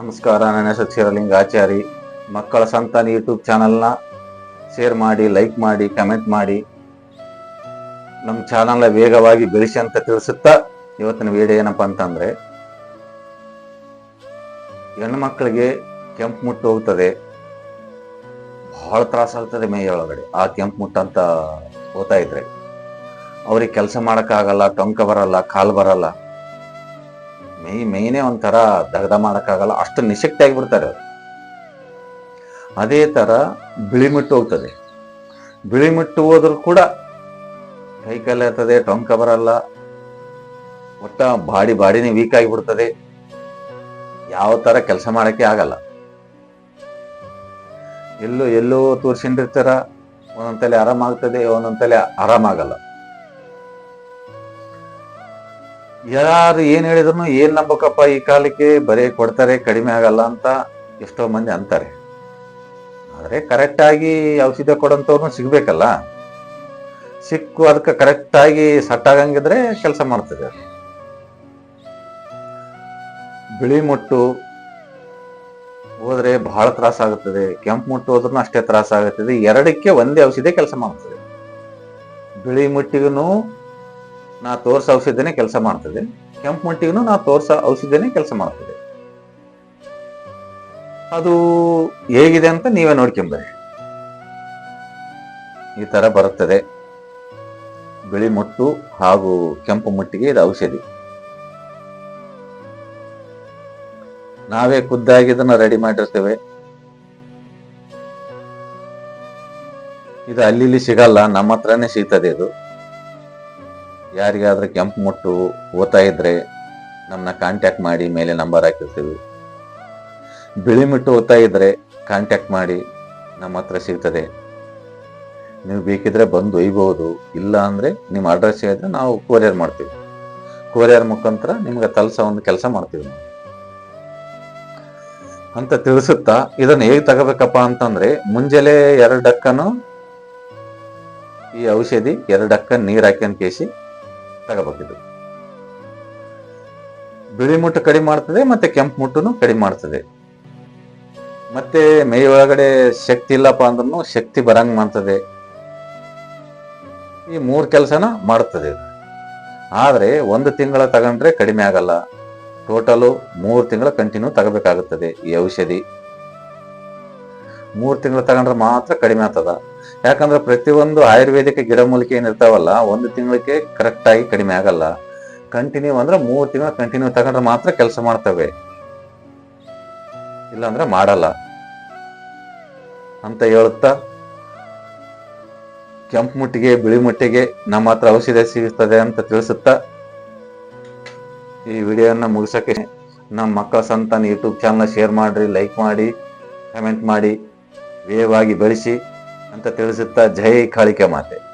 ನಮಸ್ಕಾರ, ನನ್ನ ಹೆಸರು ಕ್ಷೀರಲಿಂಗಾಚಾರಿ ಮಕ್ಕಳ ಸಂತಾನ ಯೂಟ್ಯೂಬ್ ಚಾನಲ್ನ ಶೇರ್ ಮಾಡಿ, ಲೈಕ್ ಮಾಡಿ, ಕಮೆಂಟ್ ಮಾಡಿ. ನಮ್ಮ ಚಾನಲ್ನ ವೇಗವಾಗಿ ಬೆಳೆಸಿ ಅಂತ ತಿಳಿಸುತ್ತಾ ಇವತ್ತಿನ ವಿಡಿಯೋ ಏನಪ್ಪ ಅಂತಂದ್ರೆ ಹೆಣ್ಣು ಮಕ್ಕಳಿಗೆ ಕೆಂಪು ಮುಟ್ಟು ಹೋಗ್ತದೆ. ಬಹಳ ತ್ರಾಸಾಗ್ತದೆ ಮೈ ಒಳಗಡೆ. ಆ ಕೆಂಪು ಮುಟ್ಟು ಅಂತ ಹೋಗ್ತಾ ಇದ್ರೆ. ಅವ್ರಿಗೆ ಕೆಲಸ ಮಾಡೋಕ್ಕಾಗಲ್ಲ ಟೊಂಕ ಬರಲ್ಲ, ಕಾಲು ಬರಲ್ಲ. ಮೈ ಮೈನೇ ಒಂಥರ ದಗದ ಮಾಡೋಕ್ಕಾಗಲ್ಲ. ಅಷ್ಟು ನಿಶಕ್ತಿ ಆಗಿಬಿಡ್ತಾರೆ ಅವರು. ಅದೇ ಥರ ಬಿಳಿ ಮುಟ್ಟು ಹೋಗ್ತದೆ. ಬಿಳಿ ಮುಟ್ಟು ಹೋದ್ರು ಕೂಡ ಕೈ ಇರ್ತದೆ ಟೊಂಕ ಬರಲ್ಲ. ಒಟ್ಟ ಬಾಡಿ ಬಾಡಿನೇ ವೀಕ್ ಆಗಿಬಿಡ್ತದೆ. ಯಾವ ಥರ ಕೆಲಸ ಮಾಡೋಕ್ಕೆ ಆಗಲ್ಲ. ಎಲ್ಲೋ ಎಲ್ಲೋ ಒಂದೊಂದು ತಲೆ ಆರಾಮಾಗ್ತದೆ ಒಂದೊಂದ್ಸಲ ಆರಾಮಾಗಲ್ಲ. ಯಾರು ಏನ್ ಹೇಳಿದ್ರು ಏನ್ ನಂಬಕಪ್ಪ ಈ ಕಾಲಕ್ಕೆ? ಬರೀ ಕೊಡ್ತಾರೆ, ಕಡಿಮೆ ಆಗಲ್ಲ ಅಂತ ಎಷ್ಟೋ ಮಂದಿ ಅಂತಾರೆ. ಆದರೆ ಕರೆಕ್ಟ್ ಆಗಿ ಔಷಧ ಕೊಡಂತವ್ರು ಸಿಗ್ಬೇಕಲ್ಲ? ಸಿಕ್ಕು ಅದಕ್ಕೆ ಕರೆಕ್ಟ್ ಆಗಿ ಸಟ್ ಆಗಂಗಿದ್ರೆ ಕೆಲಸ ಮಾಡ್ತದೆ. ಬಿಳಿ ಮುಟ್ಟು ಹೋದ್ರೆ ಬಹಳ ತ್ರಾಸ ಆಗುತ್ತದೆ, ಕೆಂಪು ಮುಟ್ಟು ಹೋದ್ರೂ ಅಷ್ಟೇ ತ್ರಾಸ ಆಗುತ್ತದೆ, ಎರಡಕ್ಕೆ ಒಂದೇ ಔಷಧಿ ಕೆಲಸ ಮಾಡ್ತದೆ. ಬಿಳಿ ಮುಟ್ಟಿಗೂ ನಾ ತೋರ್ಸ ಔಷಧಿನೇ ಕೆಲಸ ಮಾಡ್ತದೆ. ಕೆಂಪು ಮಟ್ಟಿಗೂ ನಾ ತೋರ್ಸ ಔಷಧಿನೇ ಕೆಲಸ ಮಾಡ್ತದೆ. ಅದು ಹೇಗಿದೆ ಅಂತ ನೀವೇ ನೋಡ್ಕೊಂಬರಿ ಈ ತರ ಬರುತ್ತದೆ. ಬಿಳಿ ಮುಟ್ಟು ಹಾಗೂ ಕೆಂಪು ಮುಟ್ಟಿಗೆ ಇದು ಔಷಧಿ. ನಾವೇ ಖುದ್ದಾಗಿ ಇದನ್ನ ರೆಡಿ ಮಾಡಿರ್ತೇವೆ. ಇದು ಅಲ್ಲಿ ಸಿಗಲ್ಲ, ನಮ್ಮ ಹತ್ರನೇ ಸಿಗ್ತದೆ ಇದು. ಯಾರಿಗಾದ್ರೂ ಕೆಂಪು ಮುಟ್ಟು ಓದ್ತಾ ಇದ್ರೆ ನಮ್ಮನ್ನ ಕಾಂಟ್ಯಾಕ್ಟ್ ಮಾಡಿ ಮೇಲೆ ನಂಬರ್ ಹಾಕಿರ್ತೀವಿ. ಬಿಳಿ ಮುಟ್ಟು ಓದ್ತಾ ಇದ್ರೆ ಕಾಂಟ್ಯಾಕ್ಟ್ ಮಾಡಿ ನಮ್ಮ ಹತ್ರ ಸಿಗ್ತದೆ. ನೀವು ಬೇಕಿದ್ರೆ ಬಂದು ಒಯ್ಬಹುದು ಇಲ್ಲ ಅಂದ್ರೆ ನಿಮ್ಮ ಅಡ್ರೆಸ್ ಹೇಳಿದ್ರೆ ನಾವು ಕೊರಿಯರ್ ಮಾಡ್ತೀವಿ. ಕೊರಿಯರ್ ಮುಖಾಂತರ ನಿಮ್ಗೆ ತಲುಸೋ ಒಂದು ಕೆಲಸ ಮಾಡ್ತೀವಿ ನಾವು. ಅಂತ ತಿಳಿಸುತ್ತಾ, ಇದನ್ನು ಹೇಗೆ ತಗೋಬೇಕಪ್ಪ ಅಂತಂದ್ರೆ, ಮುಂಜಾನೆ ಎರಡಕ್ಕನು ಡಕ್ಕನು ಈ ಔಷಧಿ ಎರಡಕ್ಕ ನೀರ್ ಹಾಕ್ಯನ್ ಕೇಸಿ ತಗೋಬೇಕಿದು ಬಿಳಿ ಮುಟ್ಟು ಕಡಿಮೆ ಮಾಡ್ತದೆ, ಮತ್ತೆ ಕೆಂಪು ಮುಟ್ಟುನು ಕಡಿಮೆ ಮಾಡ್ತದೆ. ಮತ್ತೆ ಮೈ ಒಳಗಡೆ ಶಕ್ತಿ ಇಲ್ಲಪ್ಪ ಅಂದ್ರೂ ಶಕ್ತಿ ಬರಂಗ್ ಮಾಡ್ತದೆ. ಈ ಮೂರ್ ಕೆಲಸನ ಮಾಡ್ತದೆ ಆದ್ರೆ ಒಂದು ತಿಂಗಳ ತಗೊಂಡ್ರೆ ಕಡಿಮೆ ಆಗಲ್ಲ. ಟೋಟಲು ಮೂರು ತಿಂಗಳ ಕಂಟಿನ್ಯೂ ತಗೋಬೇಕಾಗುತ್ತದೆ ಈ ಔಷಧಿ. ಮೂರು ತಿಂಗಳು ತಗೊಂಡ್ರೆ ಮಾತ್ರ ಕಡಿಮೆ ಆಗ್ತದ. ಯಾಕಂದ್ರೆ ಪ್ರತಿಯೊಂದು ಆಯುರ್ವೇದಿಕ ಗಿಡಮೂಲಿಕೆ ಏನಿರ್ತಾವಲ್ಲ ಒಂದು ತಿಂಗಳಿಗೆ ಕರೆಕ್ಟ್ ಆಗಿ ಕಡಿಮೆ ಆಗಲ್ಲ. ಕಂಟಿನ್ಯೂ ಅಂದ್ರೆ ಮೂರು ತಿಂಗಳು ಕಂಟಿನ್ಯೂ ತಗೊಂಡ್ರೆ ಮಾತ್ರ ಕೆಲಸ ಮಾಡ್ತವೆ. ಇಲ್ಲಾಂದ್ರೆ ಮಾಡಲ್ಲ. ಅಂತ ಹೇಳುತ್ತಾ? ಕೆಂಪು ಮುಟ್ಟಿಗೆ, ಬಿಳಿ ಮುಟ್ಟಿಗೆ ನಮ್ಮ ಹತ್ರ ಔಷಧ ಸಿಗುತ್ತದೆ ಅಂತ ತಿಳಿಸುತ್ತಾ? ಈ ವಿಡಿಯೋನ ಮುಗಿಸೋಕೆ ನಮ್ಮ ಮಕ್ಕಳ ಸಂತಾನ ಯೂಟ್ಯೂಬ್ ಚಾನಲ್ ಶೇರ್ ಮಾಡಿರಿ ಲೈಕ್ ಮಾಡಿ ಕಮೆಂಟ್ ಮಾಡಿ. ವೇಗವಾಗಿ ಬೆಳೆಸಿ ಅಂತ ತಿಳಿಸುತ್ತಾ ಜೈ ಕಾಳಿಕೆ ಮಾತೆ.